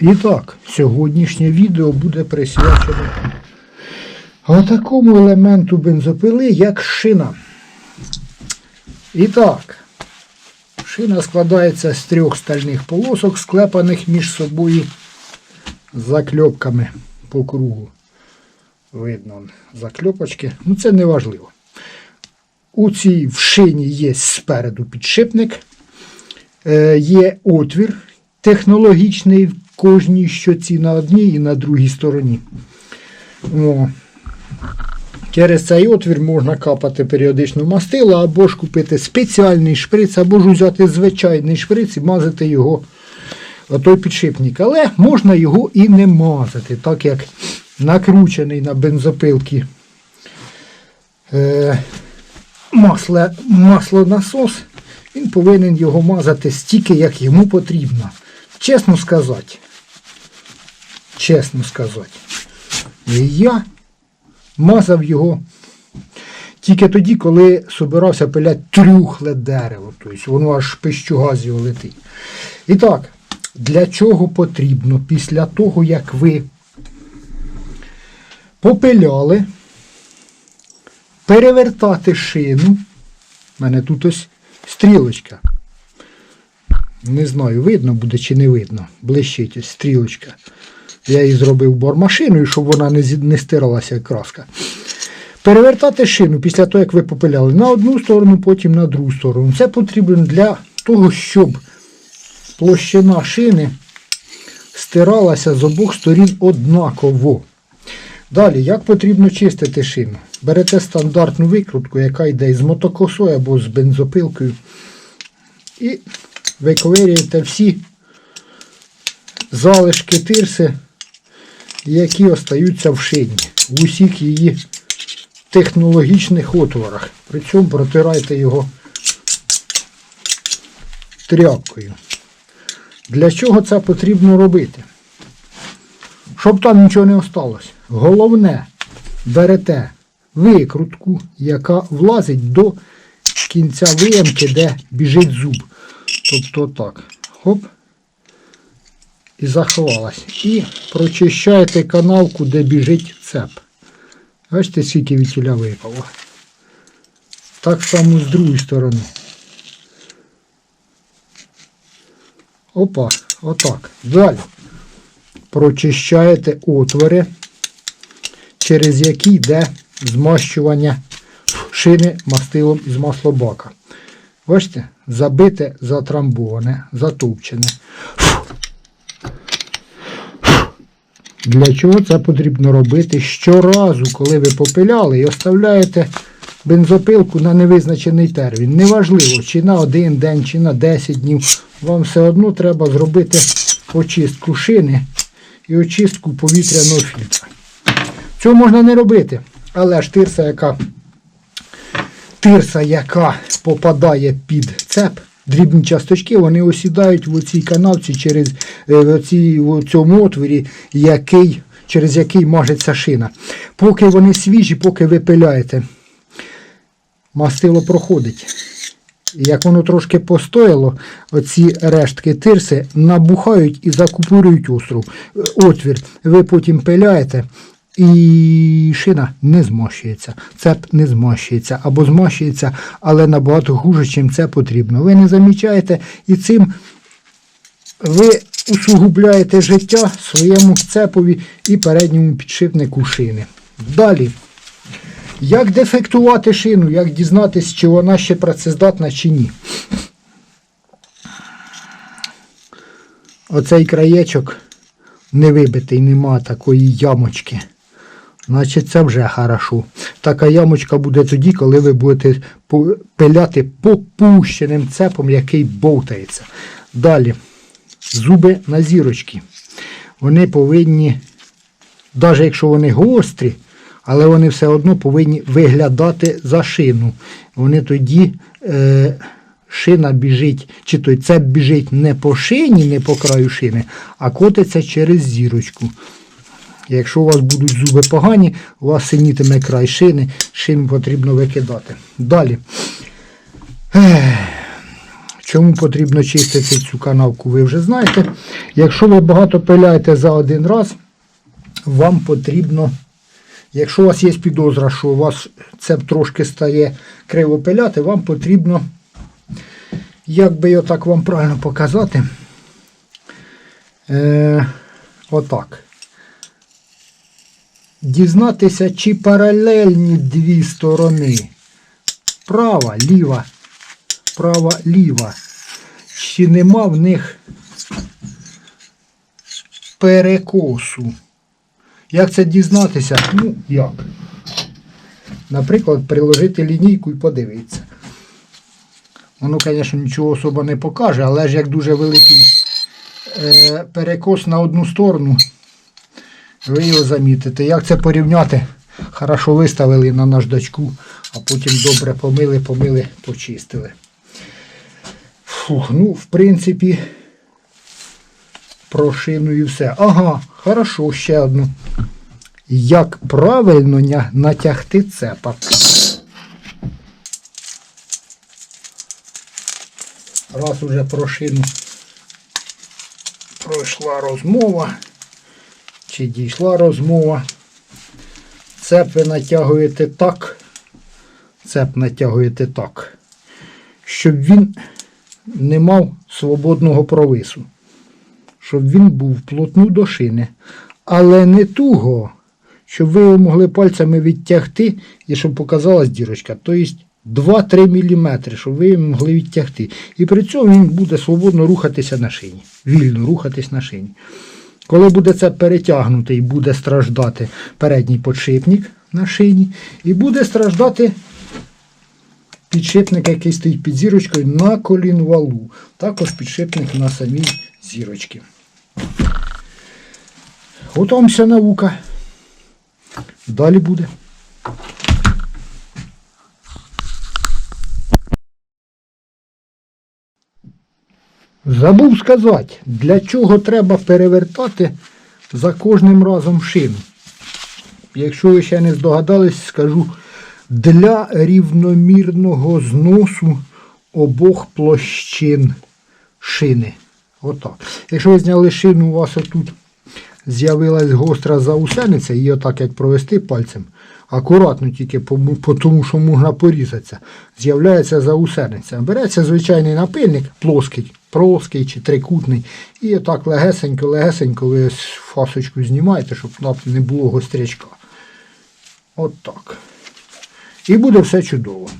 І так, сьогоднішнє відео буде присвячене такому елементу бензопили, як шина. І так, шина складається з трьох стальних полосок, склепаних між собою закльопками по кругу. Видно закльопочки. Ну це не важливо. У цій в шині є спереду підшипник, е, є отвір технологічний кожній щоці на одній і на другій стороні. О. Через цей отвір можна капати періодично мастило, або ж купити спеціальний шприц, або ж взяти звичайний шприц і мазати його той підшипник. Але можна його і не мазати, так як накручений на бензопилки е, масло, маслонасос, він повинен його мазати стільки, як йому потрібно. Чесно сказати. Чесно сказати. І я мазав його тільки тоді, коли собирався пиляти трюхле дерево. Тобто воно аж пищуга з летить. І так, для чого потрібно після того, як ви попиляли, перевертати шину. У мене тут ось стрілочка. Не знаю, видно буде чи не видно. Блищить ось стрілочка. Я її зробив бормашиною, щоб вона не, не стиралася як краска. Перевертати шину після того, як ви попиляли на одну сторону, потім на другу сторону. Це потрібно для того, щоб площина шини стиралася з обох сторін однаково. Далі, як потрібно чистити шину? Берете стандартну викрутку, яка йде з мотокосою або з бензопилкою. І виковирюєте всі залишки тирси, які остаються в шині, в усіх її технологічних отворах. При цьому протирайте його тряпкою. Для чого це потрібно робити? Щоб там нічого не осталось. Головне, берете викрутку, яка влазить до кінця виямки, де біжить зуб. Тобто так. Хоп. І заховалась. І прочищаєте канавку, де біжить цеп. Бачите, скільки вітіля випало. Так само з другої сторони. Опа, отак. Далі. Прочищаєте отвори, через які йде змащування шини мастилом із маслобака. Бачите, забите, затрамбоване, затовчене. Для чого це потрібно робити щоразу, коли ви попиляли і оставляєте бензопилку на невизначений термін. Неважливо, чи на один день, чи на 10 днів. Вам все одно треба зробити очистку шини і очистку повітряного фільтра. Цього можна не робити, але ж тирса, яка тирса, яка попадає під цеп, дрібні часточки, вони осідають в оцій канавці через в оцій, в цьому отворі, який, через який мажеться шина. Поки вони свіжі, поки ви пиляєте, мастило проходить. Як воно трошки постояло, оці рештки тирси набухають і закупорюють остров, е, отвір. Ви потім пиляєте, і шина не змащується, цеп не змащується або змащується, але набагато хуже, чим це потрібно. Ви не замічаєте і цим ви усугубляєте життя своєму цепові і передньому підшипнику шини. Далі. Як дефектувати шину, як дізнатися, чи вона ще працездатна чи ні. Оцей краєчок не вибитий, нема такої ямочки. Значить, це вже хорошо. Така ямочка буде тоді, коли ви будете пиляти попущеним цепом, який бовтається. Далі. Зуби на зірочки. Вони повинні, навіть якщо вони гострі, але вони все одно повинні виглядати за шину. Вони тоді е, шина біжить, чи той цеп біжить не по шині, не по краю шини, а котиться через зірочку. Якщо у вас будуть зуби погані, у вас синітиме край шини, шину потрібно викидати. Далі. Чому потрібно чистити цю канавку, ви вже знаєте. Якщо ви багато пиляєте за один раз, вам потрібно, якщо у вас є підозра, що у вас це трошки стає криво пиляти, вам потрібно, як би його так вам правильно показати, е, отак. Дізнатися, чи паралельні дві сторони. Права, ліва, права, ліва. Чи нема в них перекосу? Як це дізнатися? Ну, як? Наприклад, приложити лінійку і подивитися. Воно, звісно, нічого особо не покаже, але ж як дуже великий е, перекос на одну сторону, ви його замітите. Як це порівняти? Хорошо виставили на наждачку, а потім добре помили, помили, почистили. Фух, ну, в принципі, про шину і все. Ага, хорошо, ще одну. Як правильно натягти цепа? Раз уже про шину пройшла розмова, чи дійшла розмова. Цеп ви натягуєте так, цеп натягуєте так, щоб він не мав свободного провису. Щоб він був плотну до шини. Але не туго, щоб ви його могли пальцями відтягти і щоб показалась дірочка. Тобто 2-3 мм, щоб ви його могли відтягти. І при цьому він буде свободно рухатися на шині. Вільно рухатись на шині. Коли буде це перетягнутий, буде страждати передній подшипник на шині, і буде страждати підшипник, який стоїть під зірочкою на колінвалу. Також підшипник на самій зірочці. От вся наука. Далі буде. Забув сказати, для чого треба перевертати за кожним разом шину. Якщо ви ще не здогадались, скажу для рівномірного зносу обох площин шини. Отак. Якщо ви зняли шину, у вас отут з'явилась гостра заусениця, її отак як провести пальцем, акуратно тільки тому, що можна порізатися, з'являється заусениця. Береться звичайний напильник, плоский, плоский чи трикутний, і отак легесенько, легесенько ви фасочку знімаєте, щоб не було гострячка. От так. І буде все чудово.